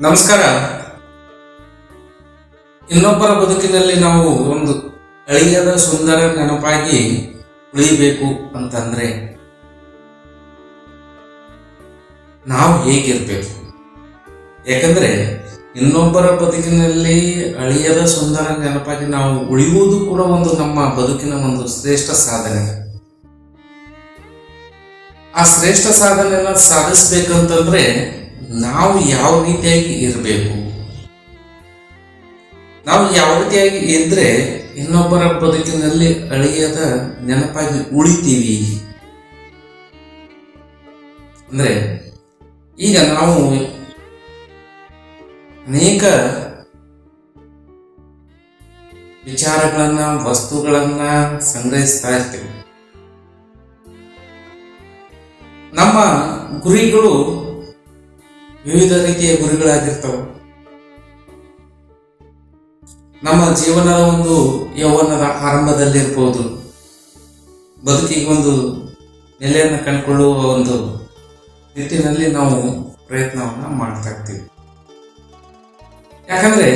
ನಮಸ್ಕಾರ. ಇನ್ನೊಬ್ಬರ ಬದುಕಿನಲ್ಲಿ ನಾವು ಒಂದು ಅಳಿಯದ ಸುಂದರ ನೆನಪಾಗಿ ಉಳಿಬೇಕು ಅಂತಂದ್ರೆ ನಾವು ಹೇಗಿರ್ಬೇಕು? ಯಾಕಂದ್ರೆ ಇನ್ನೊಬ್ಬರ ಬದುಕಿನಲ್ಲಿ ಅಳಿಯದ ಸುಂದರ ನೆನಪಾಗಿ ನಾವು ಉಳಿಯುವುದು ಕೂಡ ಒಂದು ನಮ್ಮ ಬದುಕಿನ ಒಂದು ಶ್ರೇಷ್ಠ ಸಾಧನೆ. ಆ ಶ್ರೇಷ್ಠ ಸಾಧನೆಯನ್ನ ಸಾಧಿಸ್ಬೇಕಂತಂದ್ರೆ ನಾವು ಯಾವ ರೀತಿಯಾಗಿ ಇರಬೇಕು? ನಾವು ಯಾವ ರೀತಿಯಾಗಿ ಇದ್ರೆ ಇನ್ನೊಬ್ಬರ ಬದುಕಿನಲ್ಲಿ ಅಳಿಯದ ನೆನಪಾಗಿ ಉಳಿತೀವಿ? ಅಂದ್ರೆ ಈಗ ನಾವು ಅನೇಕ ವಿಚಾರಗಳನ್ನ, ವಸ್ತುಗಳನ್ನ ಸಂಗ್ರಹಿಸ್ತಾ ಇರ್ತೇವೆ. ನಮ್ಮ ಗುರಿಗಳು ವಿವಿಧ ರೀತಿಯ ಗುರಿಗಳಾಗಿರ್ತವೆ. ನಮ್ಮ ಜೀವನದ ಒಂದು ಯೌವನದ ಆರಂಭದಲ್ಲಿರ್ಬೋದು. ಬದುಕಿಗೆ ಒಂದು ನೆಲೆಯನ್ನು ಕಂಡುಕೊಳ್ಳುವ ಒಂದು ನಿಟ್ಟಿನಲ್ಲಿ ನಾವು ಪ್ರಯತ್ನವನ್ನು ಮಾಡ್ತಾ ಇರ್ತೀವಿ. ಯಾಕಂದ್ರೆ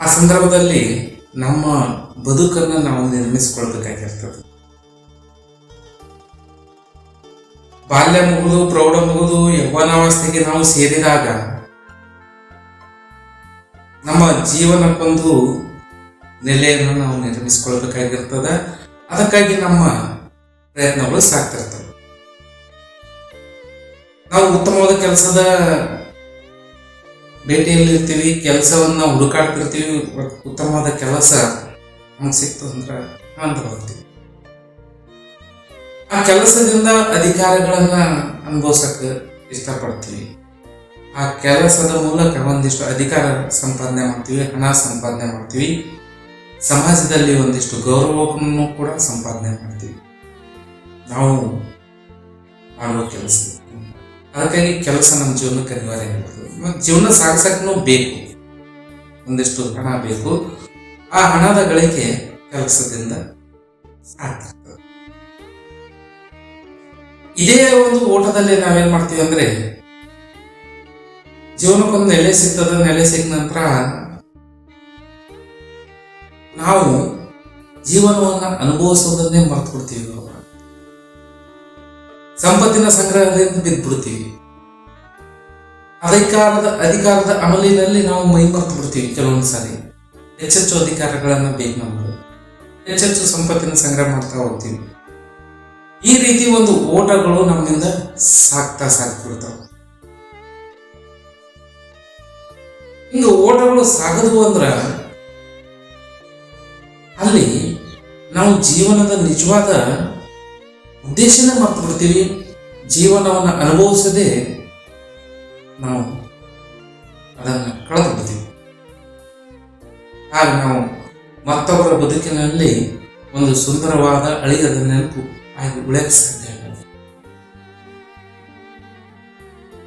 ಆ ಸಂದರ್ಭದಲ್ಲಿ ನಮ್ಮ ಬದುಕನ್ನು ನಾವು ನಿರ್ಮಿಸಿಕೊಳ್ಬೇಕಾಗಿರ್ತದೆ. ಬಾಲ್ಯ ಮುಗಿದು, ಪ್ರೌಢ ಮುಗಿದು, ಯೌವನಾವಸ್ಥೆಗೆ ನಾವು ಸೇರಿದಾಗ ನಮ್ಮ ಜೀವನಕ್ಕೊಂದು ನೆಲೆಯನ್ನು ನಾವು ನಿರ್ಮಿಸಿಕೊಳ್ಬೇಕಾಗಿರ್ತದೆ. ಅದಕ್ಕಾಗಿ ನಮ್ಮ ಪ್ರಯತ್ನಗಳು ಸಾಕ್ತಿರ್ತವೆ ನಾವು ಉತ್ತಮವಾದ ಕೆಲಸದ ಭೇಟಿಯಲ್ಲಿರ್ತೀವಿ, ಕೆಲಸವನ್ನ ಹುಡುಕಾಡ್ತಿರ್ತೀವಿ, ಉತ್ತಮವಾದ ಕೆಲಸ ನಮ್ಗೆ ಸಿಕ್ತು ಅಂದ್ರೆ ಆ ಕೆಲಸದಿಂದ ಅಧಿಕಾರಗಳನ್ನ ಅನುಭವಿಸಕ್ಕೆ ಇಷ್ಟಪಡ್ತೀವಿ. ಆ ಕೆಲಸದ ಮೂಲಕ ಒಂದಿಷ್ಟು ಅಧಿಕಾರ ಸಂಪಾದನೆ ಮಾಡ್ತೀವಿ, ಹಣ ಸಂಪಾದನೆ ಮಾಡ್ತೀವಿ. ಸಮಾಜದಲ್ಲಿ ಒಂದಿಷ್ಟು ಗೌರವವನ್ನು ಕೂಡ ಸಂಪಾದನೆ ಮಾಡ್ತೀವಿ. ನಾವು ಮಾಡುವ ಕೆಲಸ. ಅದಕ್ಕಾಗಿ ಕೆಲಸ ನಮ್ಮ ಜೀವನಕ್ಕೆ ಅನಿವಾರ್ಯ ಆಗಿರ್ತದೆ ಜೀವನ ಸಾಗಿಸಕ್ಕೂ ಬೇಕು. ಒಂದಿಷ್ಟು ಹಣ ಬೇಕು. ಆ ಹಣದ ಗಳಿಕೆ ಕೆಲಸದಿಂದ ಆಗ್ತಿರ್ತದೆ. ಇದೇ ಒಂದು ಓಟದಲ್ಲಿ ನಾವೇನ್ ಮಾಡ್ತೀವಿ ಅಂದ್ರೆ ಜೀವನಕ್ಕೊಂದು ನೆಲೆ ಸಿಗ್ತದ, ನೆಲೆ ಸಿಕ್ಕ ನಂತರ ನಾವು ಜೀವನವನ್ನ ಅನುಭವಿಸೋದನ್ನೇ ಮರ್ತು ಬಿಡ್ತೀವಿ. ಸಂಪತ್ತಿನ ಸಂಗ್ರಹದಿಂದ ಬಿದ್ದ್ಬಿಡ್ತೀವಿ. ಅಧಿಕಾರದ ಅಧಿಕಾರದ ಅಮಲಿನಲ್ಲಿ ನಾವು ಮೈ ಮರ್ತು ಬಿಡ್ತೀವಿ ಕೆಲವೊಂದು ಸಾರಿ. ಹೆಚ್ಚೆಚ್ಚು ಅಧಿಕಾರಗಳನ್ನ ಬೇಕು ನಮಗೆ. ಹೆಚ್ಚೆಚ್ಚು ಸಂಪತ್ತಿನ ಸಂಗ್ರಹ ಮಾಡ್ತಾ ಹೋಗ್ತೀವಿ. ಈ ರೀತಿ ಒಂದು ಓಟಗಳು ನಮ್ಮಿಂದ ಸಾಕ್ತಾ ಸಾಕ್ಬಿಡ್ತಾವ ಇನ್ನು ಓಟಗಳು ಸಾಗದು ಅಂದ್ರ ಅಲ್ಲಿ ನಾವು ಜೀವನದ ನಿಜವಾದ ಉದ್ದೇಶನ ಮರ್ತು ಜೀವನವನ್ನು ಅನುಭವಿಸದೆ ನಾವು ಅದನ್ನು ಕಳೆದು ಬಿಡ್ತೀವಿ. ಆಗ ನಾವು ಮತ್ತೊಬ್ಬರ ಬದುಕಿನಲ್ಲಿ ಒಂದು ಸುಂದರವಾದ ಅಳಿಯದ ನೆನಪು ಆಗಿ ಉಳಿಯಕ್ಕೆ ಸಾಧ್ಯ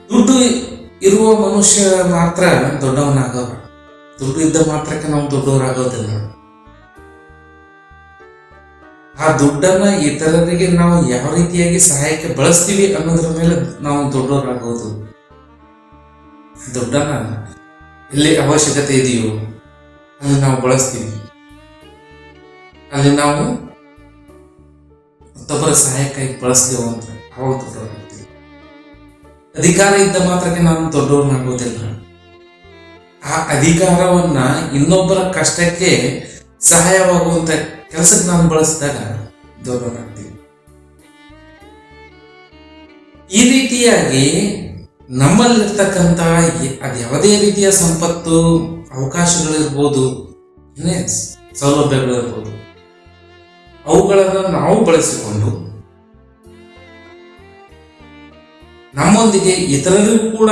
ದುಡ್ಡು ಇರುವ ಮನುಷ್ಯ ಮಾತ್ರ ದೊಡ್ಡವನಾಗವ್ರ. ದುಡ್ಡು ಇದ್ದ ಮಾತ್ರಕ್ಕೆ ನಾವು ದೊಡ್ಡವರಾಗೋದಿಲ್ಲ. ಆ ದುಡ್ಡನ್ನ ಇತರರಿಗೆ ನಾವು ಯಾವ ರೀತಿಯಾಗಿ ಸಹಾಯಕ್ಕೆ ಬಳಸ್ತೀವಿ ಅನ್ನೋದ್ರ ಮೇಲೆ ನಾವು ದೊಡ್ಡವರಾಗೋದು. ದುಡ್ಡನ್ನ ಎಲ್ಲಿ ಅವಶ್ಯಕತೆ ಇದೆಯೋ ಅಲ್ಲಿ ನಾವು ಬಳಸ್ತೀವಿ. ಅಲ್ಲಿ ನಾವು ಮತ್ತೊಬ್ಬರ ಸಹಾಯಕ್ಕಾಗಿ ಬಳಸಿದೆವು ಅಂದ್ರೆ ಅವಾಗ ಅಧಿಕಾರ ಇದ್ದ ಮಾತ್ರಕ್ಕೆ ನಾವು ದೊಡ್ಡವ್ರನ್ನಾಗೋದಿಲ್ಲ ಆ ಅಧಿಕಾರವನ್ನ ಇನ್ನೊಬ್ಬರ ಕಷ್ಟಕ್ಕೆ ಸಹಾಯವಾಗುವಂತ ಕೆಲಸಕ್ಕೆ ನಾನು ಬಳಸಿದಾಗ ದೊಡ್ಡವರಾಗ್ತೀವಿ ಈ ರೀತಿಯಾಗಿ ನಮ್ಮಲ್ಲಿರ್ತಕ್ಕಂತ ಅದು ಯಾವುದೇ ರೀತಿಯ ಸಂಪತ್ತು, ಅವಕಾಶಗಳಿರ್ಬೋದು ಸೌಲಭ್ಯಗಳಿರ್ಬೋದು ಅವುಗಳನ್ನು ನಾವು ಬಳಸಿಕೊಂಡು ನಮ್ಮೊಂದಿಗೆ ಇತರರಿಗೂ ಕೂಡ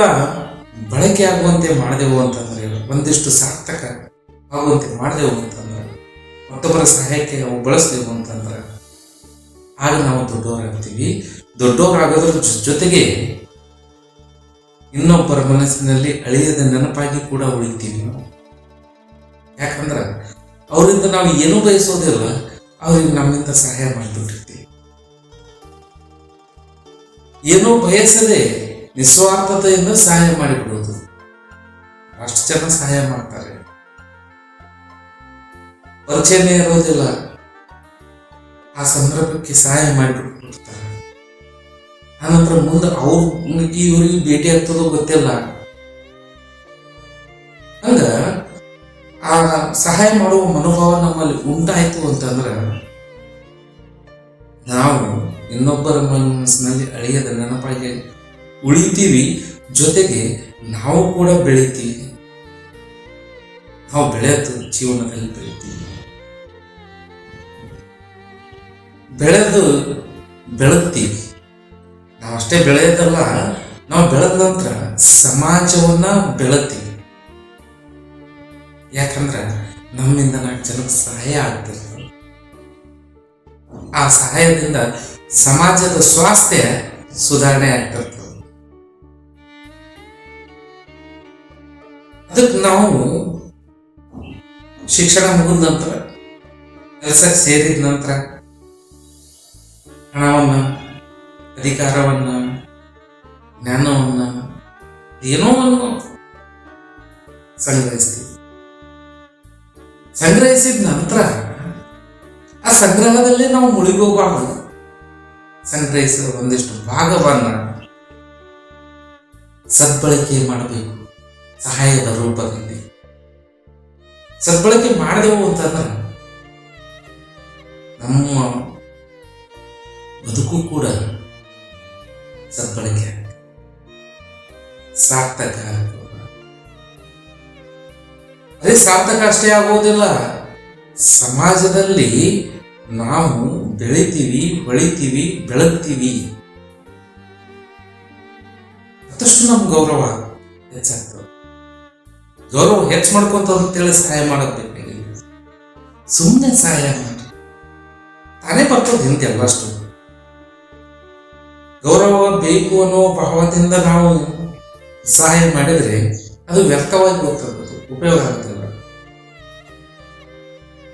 ಬಳಕೆ ಆಗುವಂತೆ ಮಾಡಿದೆವು ಅಂತಂದ್ರೆ ಒಂದಿಷ್ಟು ಸಾರ್ಥಕ ಆಗುವಂತೆ ಮಾಡಿದೆವು ಅಂತಂದ್ರೆ, ಮತ್ತೊಬ್ಬರ ಸಹಾಯಕ್ಕೆ ನಾವು ಬಳಸಿದೆವು ಅಂತಂದ್ರೆ, ಆಗ ನಾವು ದೊಡ್ಡವರಾಗ್ತೀವಿ. ದೊಡ್ಡವರಾಗೋದ್ರ ಜೊತೆಗೆ ಇನ್ನೊಬ್ಬರ ಮನಸ್ಸಿನಲ್ಲಿ ಅಳಿಯದ ನೆನಪಾಗಿ ಕೂಡ ಉಳಿತೀವಿ ನಾವು. ಯಾಕಂದ್ರೆ, ಅವರಿಂದ ನಾವು ಏನೂ ಬಯಸೋದಿಲ್ಲ. ಅವ್ರಿಗೆ ನಮ್ಮಿಂದ ಸಹಾಯ ಮಾಡಿಬಿಟ್ಟಿರ್ತೀವಿ ಏನೋ ಬಯಸದೆ ನಿಸ್ವಾರ್ಥತೆಯಿಂದ ಸಹಾಯ ಮಾಡಿಬಿಡೋದು ಅಷ್ಟು ಜನ ಸಹಾಯ ಮಾಡ್ತಾರೆ. ಪರಿಚಯನೇ ಇರೋದಿಲ್ಲ. ಆ ಸಂದರ್ಭಕ್ಕೆ ಸಹಾಯ ಮಾಡಿಬಿಟ್ಬಿಡ್ತಾರೆ ಆನಂತರ ಮುಂದೆ ಅವ್ರಿಗೆ ಇವರಿಗೆ ಭೇಟಿ ಆಗ್ತದೋ ಗೊತ್ತಿಲ್ಲ. ಸಹಾಯ ಮಾಡುವ ಮನೋಭಾವ ನಮ್ಮಲ್ಲಿ ಉಂಟಾಯಿತು ಅಂತಂದ್ರೆ, ನಾವು ಇನ್ನೊಬ್ಬರ ಮನಸ್ಸಿನಲ್ಲಿ ಅಳಿಯದ ನೆನಪಾಗಿ ಉಳಿತೀವಿ. ಜೊತೆಗೆ ನಾವು ಕೂಡ ಬೆಳಿತೀವಿ. ನಾವು ಬೆಳೆಯೋದು ಜೀವನದಲ್ಲಿ ಬೆಳಿತೀವಿ. ಬೆಳೆದು ಬೆಳಗ್ತೀವಿ ಅಷ್ಟೇ ಬೆಳೆಯೋದಲ್ಲ, ನಾವು ಬೆಳೆದ ನಂತರ ಸಮಾಜವನ್ನ ಬೆಳಗ್ತೀವಿ ಯಾಕಂದ್ರೆ ನಮ್ಮಿಂದ ನಾಲ್ಕು ಜನಕ್ಕೆ ಸಹಾಯ ಆಗ್ತಿರ್ತದೆ ಆ ಸಹಾಯದಿಂದ ಸಮಾಜದ ಸ್ವಾಸ್ಥ್ಯ ಸುಧಾರಣೆ ಆಗ್ತಿರ್ತದೆ ಅದಕ್ಕೆ ನಾವು ಶಿಕ್ಷಣ ಮುಗಿದ ನಂತರ ಕೆಲಸ ಸೇರಿದ ನಂತರ ಹಣವನ್ನ, ಅಧಿಕಾರವನ್ನ, ಜ್ಞಾನವನ್ನ, ಏನೋ ಒಂದು ಸಂಗ್ರಹಿಸ್ತೀವಿ. ಸಂಗ್ರಹಿಸಿದ ನಂತರ ಆ ಸಂಗ್ರಹದಲ್ಲೇ ನಾವು ಮುಳುಗೋಗಬಾರ್ದು ಸಂಗ್ರಹಿಸಿದ ಒಂದಿಷ್ಟು ಭಾಗವನ್ನು ಸದ್ಬಳಕೆ ಮಾಡಬೇಕು ಸಹಾಯದ ರೂಪದಲ್ಲಿ ಸದ್ಬಳಕೆ ಮಾಡಿದೆವು ಅಂತಂದ್ರೆ ನಮ್ಮ ಬದುಕು ಕೂಡ ಸದ್ಬಳಕೆ. ಸಾರ್ಥಕ. ಅದೇ ಸಾರ್ಥಕ ಅಷ್ಟೇ ಆಗುವುದಿಲ್ಲ ಸಮಾಜದಲ್ಲಿ ನಾವು ಬೆಳಿತೀವಿ ಹೊಳಿತೀವಿ ಬೆಳಗ್ತೀವಿ. ಮತ್ತಷ್ಟು ನಮ್ ಗೌರವ ಹೆಚ್ಚಾಗ್ತದೆ. ಗೌರವ ಹೆಚ್ಚು ಮಾಡ್ಕೊಂತ ಅಂತೇಳಿ ಸಹಾಯ ಮಾಡೋದ್ ಸುಮ್ಮನೆ ಸಹಾಯ ಮಾಡಿ ತಾನೇ ಬರ್ತದೆ ಹಿಂದೆ ಅಷ್ಟು. ಗೌರವ ಬೇಕು ಅನ್ನೋ ಭಾವದಿಂದ ನಾವು ಸಹಾಯ ಮಾಡಿದ್ರೆ ಅದು ವ್ಯರ್ಥವಾಗಿ ಗೊತ್ತಾಗ್ತದೆ, ಉಪಯೋಗ ಆಗುತ್ತಿಲ್ಲ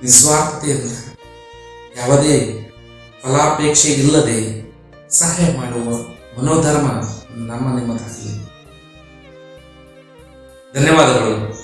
ನಿಸ್ವಾರ್ಥತೆಯಿಂದ ಯಾವುದೇ ಫಲಾಪೇಕ್ಷೆ ಇಲ್ಲದೆ ಸಹಾಯ ಮಾಡುವ ಮನೋಧರ್ಮ ನಮ್ಮ ನಿಮ್ಮದಾಗಲಿ ಧನ್ಯವಾದಗಳು.